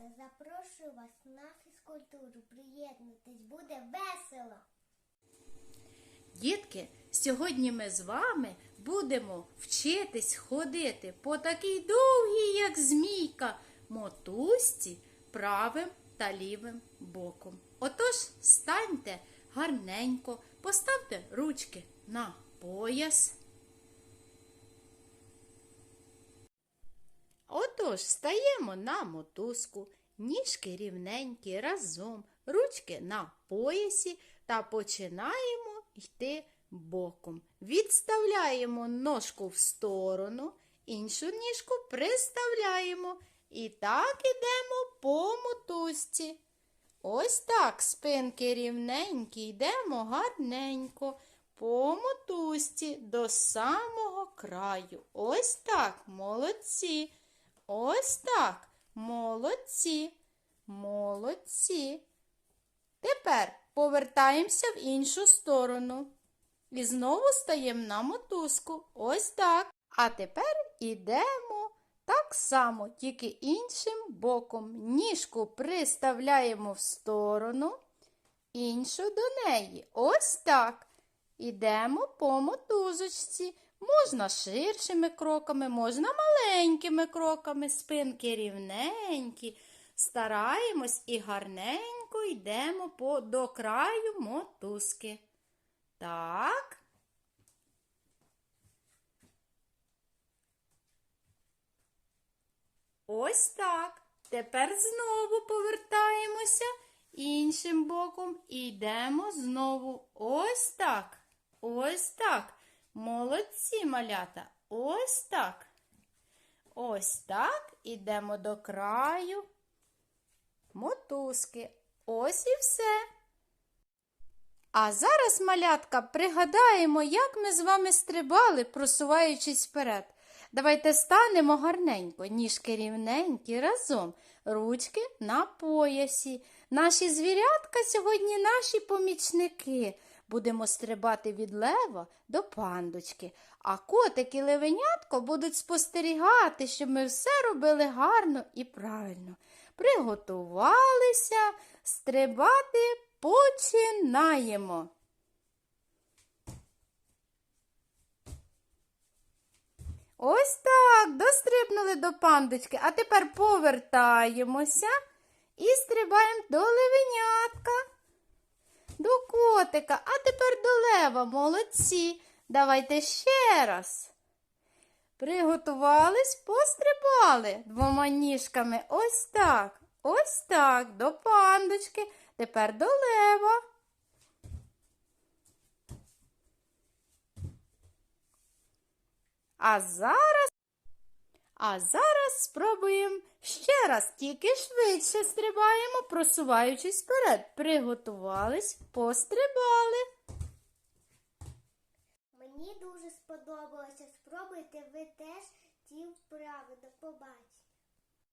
малята, запрошую вас на фізкультуру. Приєднуйтесь, буде весело. Дітки, сьогодні ми з вами будемо вчитись ходити по такій довгій, як змійка, мотузці правим та лівим боком. Отож, станьте гарненько, поставте ручки на пояс. Отож, стаємо на мотузку, ніжки рівненькі разом, ручки на поясі та починаємо йти боком. Відставляємо ножку в сторону, іншу ніжку приставляємо. І так ідемо по мотузці. Ось так, спинки рівненькі, йдемо гарненько по мотузці до самого краю. Ось так, молодці. Ось так, молодці, молодці. Тепер повертаємося в іншу сторону. І знову стаємо на мотузку. Ось так. А тепер ідемо так само, тільки іншим боком. Ніжку приставляємо в сторону, іншу до неї. Ось так. Ідемо по мотузочці. Можна ширшими кроками, можна маленькими кроками, спинки рівненькі. Стараємось і гарненько йдемо по, до краю мотузки. Так. Ось так. Тепер знову повертаємося іншим боком і йдемо знову. Ось так. Ось так. Молодці малята. Ось так. Ось так. Ідемо до краю мотузки. Ось і все. А зараз, малятка, пригадаємо, як ми з вами стрибали, просуваючись вперед. Давайте станемо гарненько, ніжки рівненькі разом, ручки на поясі. Наші звірятка сьогодні наші помічники. Будемо стрибати від лева до пандочки, а котик і левенятко будуть спостерігати, щоб ми все робили гарно і правильно. Приготувалися стрибати починаємо. Ось так, дострибнули до пандочки, а тепер повертаємося і стрибаємо до левенятка, до котика, а тепер до лева. Молодці. Давайте ще раз. Приготувались, пострибали двома ніжками. Ось так, ось так, до пандочки, тепер до лева. А зараз, а зараз спробуємо ще раз, тільки швидше стрибаємо, просуваючись вперед. Приготувались, пострибали. Мені дуже сподобалося. Спробуйте ви теж ті вправи. До побачення.